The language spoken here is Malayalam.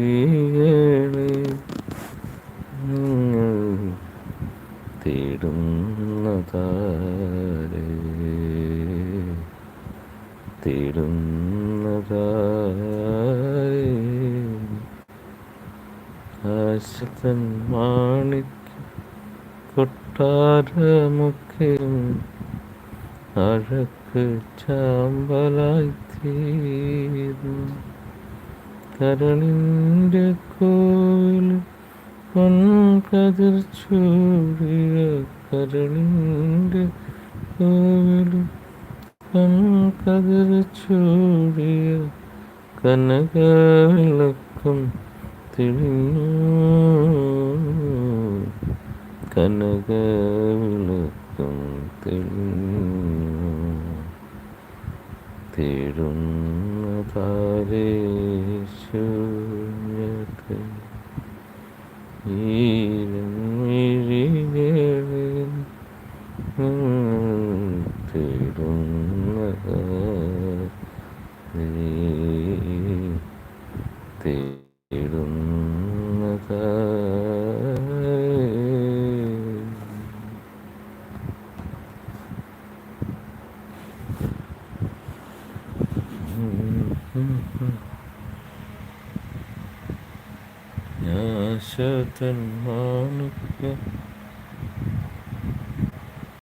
ഈരൺമിഴികളെ നിങ്ങൾ തേടുന്നതാരേ മാണിക്ക കൊട്ടാരമൊക്കെയും അഴക്ക് ചാമ്പലായി തീർന്നു കരളിന്റെ കോവിൽ പൊൻകതിർ ചൂടിയ കരളിന്റെ കോവിൽ പൊൻകതിർ ചൂടിയ കനകവിളക്കം തെളിഞ്ഞു. കനകവിളക്കം തെളിഞ്ഞു തേടുന്ന ശൂന്യത ഈരമിഴികളെ തേടുന്ന തേടുന്നതാരേ മാണിക്ക